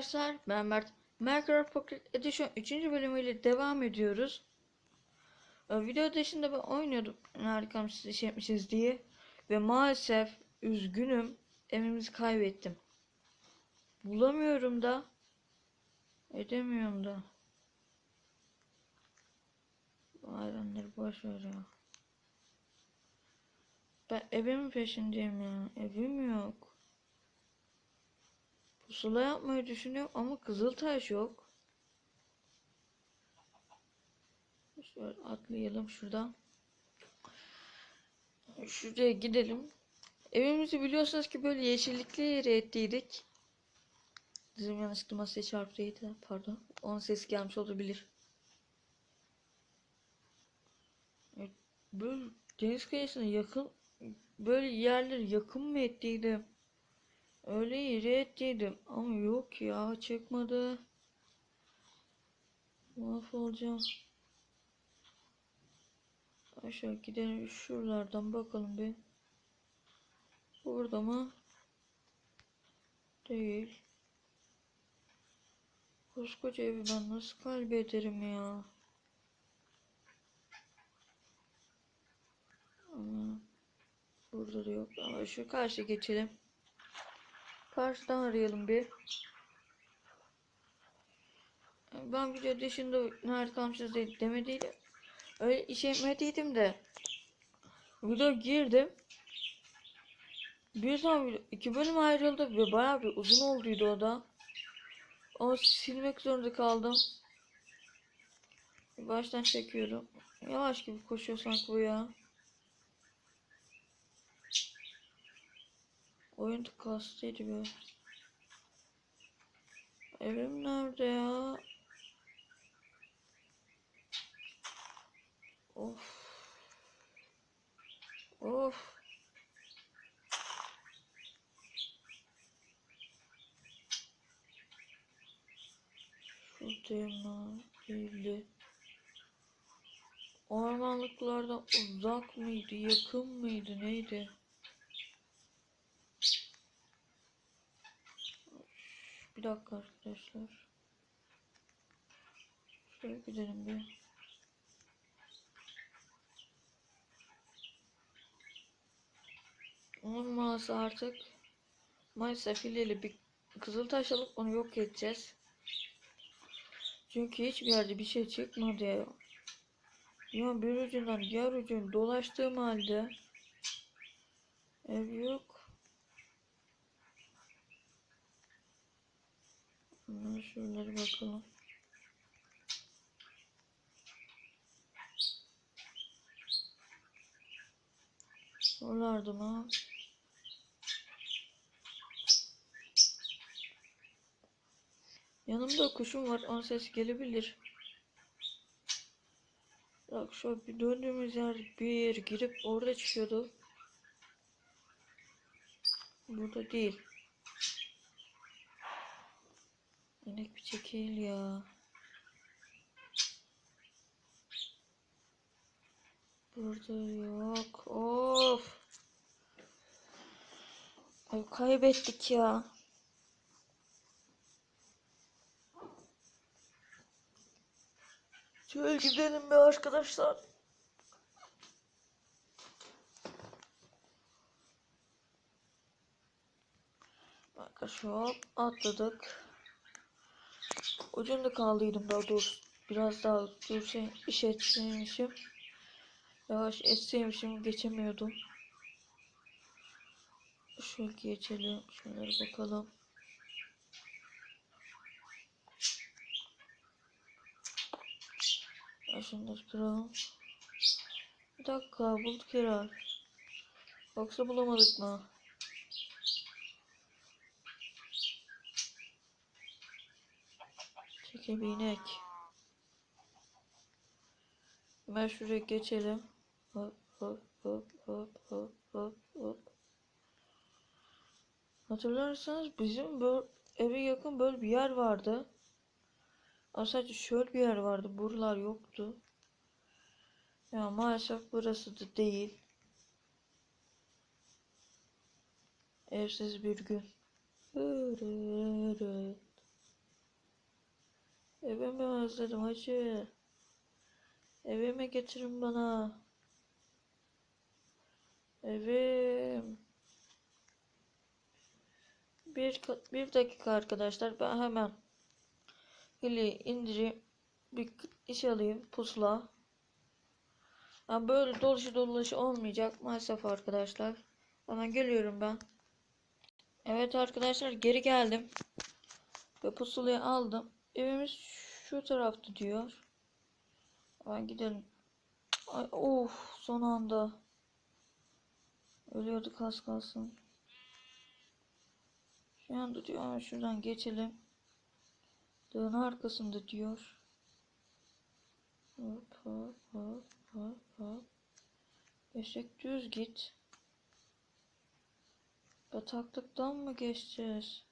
arkadaşlar. Ben Mert. Minecraft Pocket Edition 3. bölümüyle devam ediyoruz. Ee, Video dışında ben oynuyordum. Harikam siz iş yapmışız diye. Ve maalesef üzgünüm. Evimizi kaybettim. Bulamıyorum da. Edemiyorum da. Ayranları boş ver ya. Ben evimin peşindeyim ya. Evim yok. Pusula yapmayı düşünüyorum ama Kızıltaş yok. Şöyle atlayalım şuradan. Şuraya gidelim. Evimizi biliyorsunuz ki böyle yeşillikli yere ettiydik. Dizim yanlışlıkla masaya çarptıydı. Pardon. Onun sesi gelmiş olabilir. Evet, Böyle deniz kıyısına yakın böyle yerleri yakın mı ettiydim? Öyle yere ettiydim ama yok ya çıkmadı. Mahvolacağım. Aşağı gidelim şuralardan bakalım bir. Burada mı? Değil. Koskoca evi ben nasıl kaybederim ya? Ama burada da yok. Ama şu karşı geçelim. Karşıdan arayalım bir. Ben video dışında nerede kalmışız demediydim. Öyle iş etmediydim de. Video girdim. Bir video, iki bölüm ayrıldı ve bayağı bir uzun olduydu o da. Ama silmek zorunda kaldım. Baştan çekiyorum. Yavaş gibi koşuyor sanki bu ya. Oyun kastıydı be. Evim nerede ya? Of. Of. Şuradayım lan. Değildi. Ormanlıklardan uzak mıydı, yakın mıydı, neydi? Bir dakika arkadaşlar. Şöyle gidelim bir. Olmaz artık. Maalesef hileli bir kızıltaş alıp onu yok edeceğiz. Çünkü hiçbir yerde bir şey çıkmadı ya. Ya bir ucundan diğer ucun dolaştığım halde ev yok. Hemen şuralara bakalım. Oralarda mı? Yanımda kuşum var. Ona ses gelebilir. Bak şu bir döndüğümüz yer bir girip orada çıkıyordu. Burada değil. İnek bir çekil ya. Burada yok. Of. Ay kaybettik ya. Şöyle gidelim be arkadaşlar. Arkadaşlar hop atladık. Ucunda kaldıydım daha doğrusu. Biraz daha dursa iş etseymişim. Yavaş etseymişim geçemiyordum. Şöyle geçelim. Şunlara bakalım. Şunları kıralım. Bir dakika bulduk herhalde. Yoksa bulamadık mı? Çekil bir inek. Ben şuraya geçelim. Hop hop hop hop hop hop hop. Hatırlarsanız bizim böyle eve yakın böyle bir yer vardı. Ama sadece şöyle bir yer vardı. Buralar yoktu. Ya maalesef burası da değil. Evsiz bir gün. Evimi özledim hacı. Evime getirin bana. Evim. Bir, bir dakika arkadaşlar ben hemen Hili indireyim. Bir iş alayım pusula. Yani böyle dolaşı dolaşı olmayacak maalesef arkadaşlar. Hemen geliyorum ben. Evet arkadaşlar geri geldim. Ve pusulayı aldım. Evimiz şu tarafta diyor. Hemen gidelim. Ay, of son anda. Ölüyorduk az kalsın. Şu anda diyor şuradan geçelim. Dağın arkasında diyor. Hop hop hop hop hop. Eşek düz git. Bataklıktan mı geçeceğiz?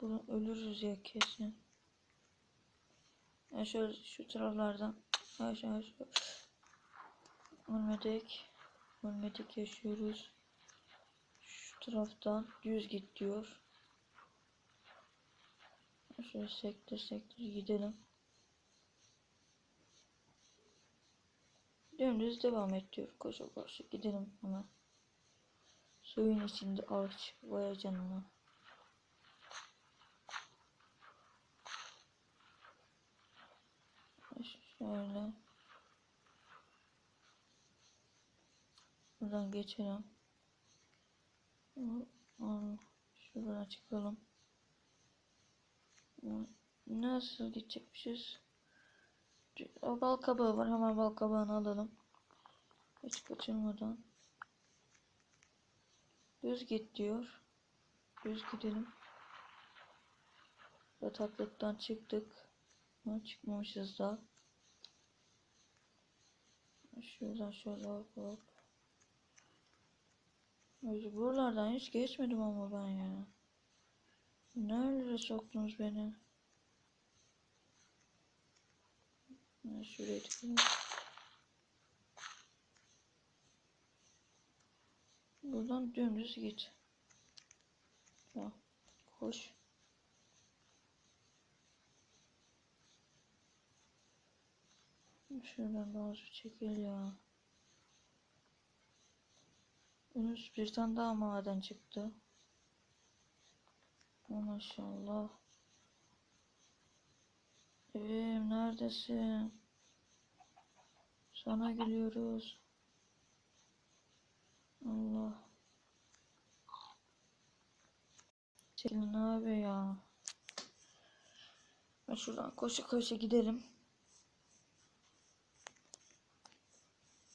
Bunu ölürüz ya kesin. Ya şöyle şu taraflardan aşağı aşağı. Ölmedik. Ölmedik yaşıyoruz. Şu taraftan düz git diyor. Şöyle sektör sektör gidelim. Dümdüz devam et diyor. Koşa koşa gidelim hemen. Suyun içinde ağaç. Vay canına. Şöyle. Buradan geçelim. Şuradan çıkalım. Nasıl gidecekmişiz? O bal kabağı var. Hemen bal kabağını alalım. Hiç kaçırmadan. Düz git diyor. Düz gidelim. Bataklıktan çıktık. Ama çıkmamışız da. Şuradan şöyle hop hop. Buralardan hiç geçmedim ama ben ya. Nerelere soktunuz beni? Ben şuraya tıklayayım. Buradan dümdüz git. Ya, koş. Şuradan su çekil ya. Önümüz bir tane daha maden çıktı. Maşallah. Evim neredesin? Sana geliyoruz. Allah. Çekilin abi ya. Ben şuradan koşa koşa gidelim.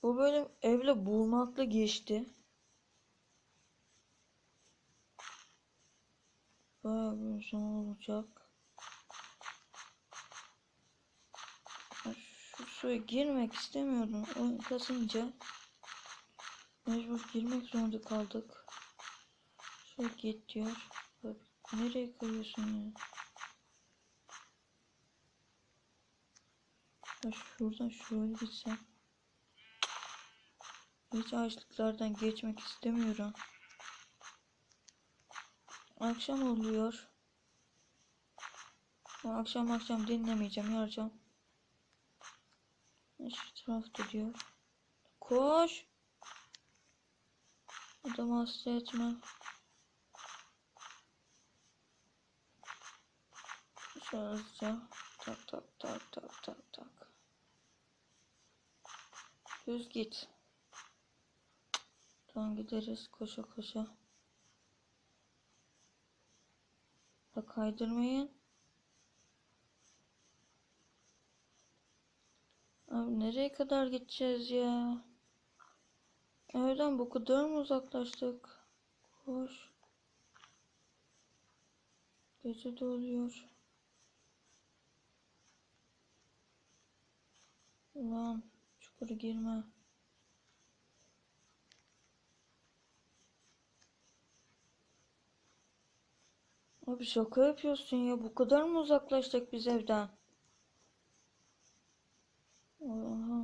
Bu böyle evle bulmakla geçti. Bayağı bir uzun olacak. Şu suya girmek istemiyordum. Oyun kasınca mecbur girmek zorunda kaldık. Şöyle git diyor. Nereye kayıyorsun ya? ya şuradan şöyle gitsem. Hiç ağaçlıklardan geçmek istemiyorum. Akşam oluyor. Akşam akşam dinlemeyeceğim, yaracağım. Şu tarafta diyor. Koş. Adam hasta etme. Şöyle. Tak tak tak tak tak tak. Düz git. Tamam gideriz koşa koşa. Da kaydırmayın. Abi nereye kadar gideceğiz ya? Evden bu kadar mı uzaklaştık? Koş. Gece de oluyor. Ulan çukura girme. Abi şaka yapıyorsun ya. Bu kadar mı uzaklaştık biz evden? Oha.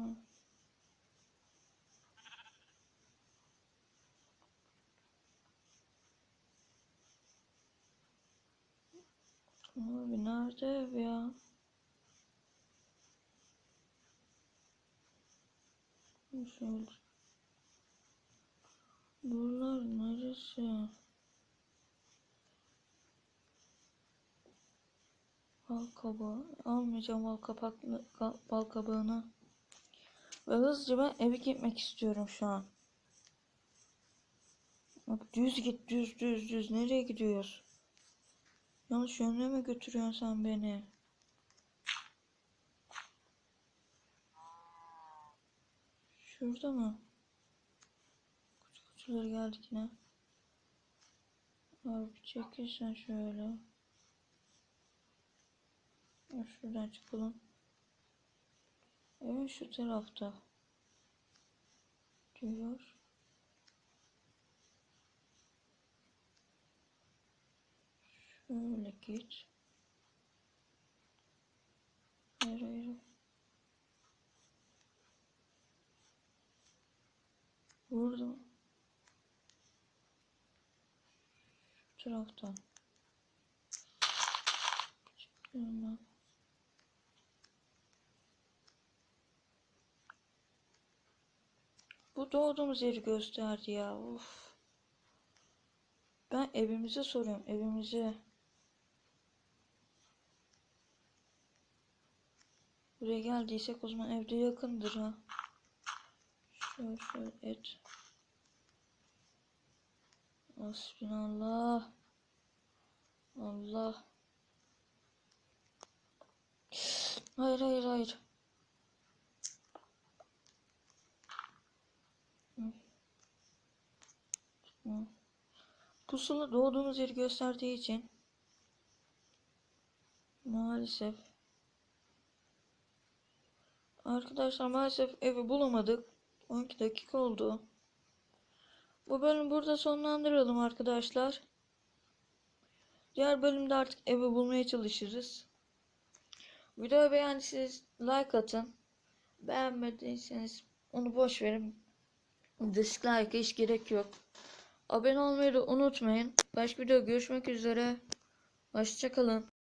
Abi nerede ev ya? Şöyle. Buralar neresi? Bal kabağı. Almayacağım bal kapaklı ka- bal kabağını. Ve hızlıca ben eve gitmek istiyorum şu an. Bak düz git düz düz düz. Nereye gidiyoruz? Yanlış yöne mi götürüyorsun sen beni? Şurada mı? Kutu kutuları geldik yine. Abi bir çekil sen şöyle. Şuradan çıkalım. Evet şu tarafta. Diyor. Şöyle git. Hayır hayır. Burada. Şu taraftan. Çıkıyorum ben. Bu doğduğumuz yeri gösterdi ya. Of. Ben evimize soruyorum. Evimize. Buraya geldiysek o zaman evde yakındır ha. Şöyle şöyle et. Hasbinallah. Allah. Hayır hayır hayır. Pusula doğduğumuz yeri gösterdiği için maalesef arkadaşlar maalesef evi bulamadık. 12 dakika oldu. Bu bölümü burada sonlandıralım arkadaşlar. Diğer bölümde artık evi bulmaya çalışırız. Videoyu beğendiyseniz like atın. Beğenmediyseniz onu boş verin. Dislike'a hiç gerek yok. Abone olmayı da unutmayın. Başka video görüşmek üzere. Hoşçakalın.